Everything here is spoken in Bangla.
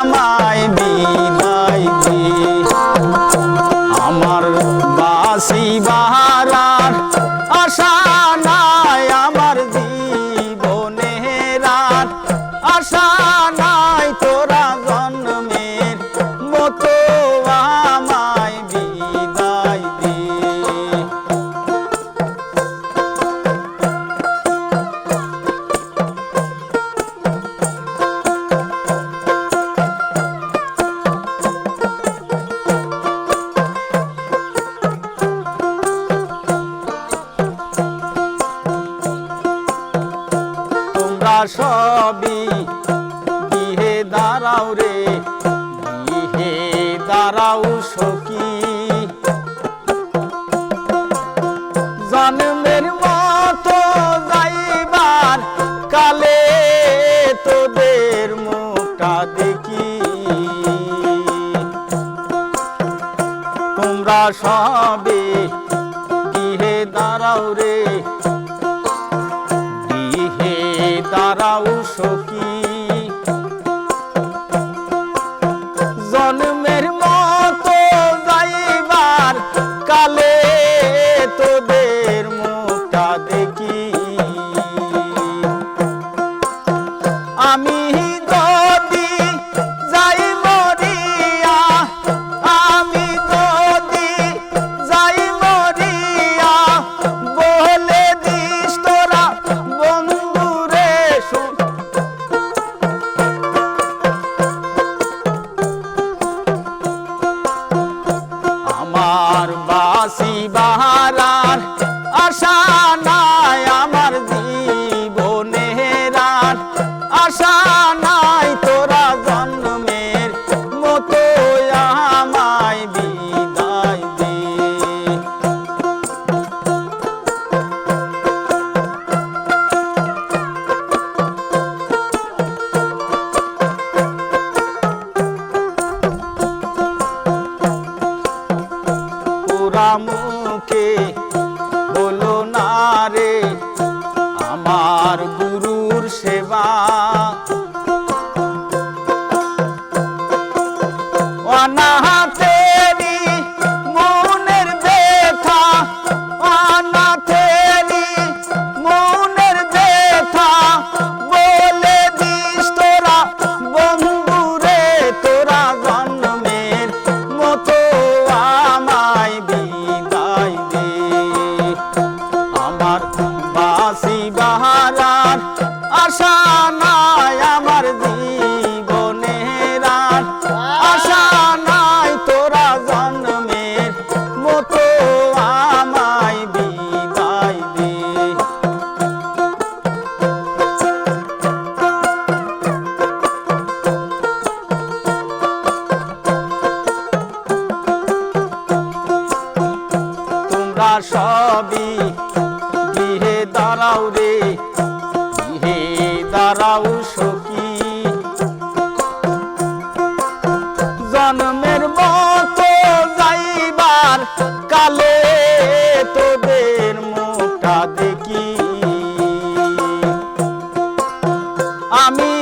আমায় বিদায় তোমরা সবই গৃহে দাঁড়াও রে, গৃহে দাঁড়াও সখী। জন্মের মতো যাইবার কালে তোদের মুখটা দেখি। তোমরা সবে গৃহে দাঁড়াও রে দাঁড়াও সখি। জন্মের মতো যাইবার কালে তোদের মুখটা দেখি। আমি বাহারার আশা নাই আমার জীবনের আর। আশা নাই তোরা জন্মের মতো আমায় বিদায় দে। ওরা বাসি বাহারার। আশা নাই আমার জীবনের আর আশা নাই তোরা জন্মের মতো আমায় বিদায় দে। তোমরা সব তারাও সখী। জন্মের মতো যাইবার কালে তোদের মুখটা দেখি। আমি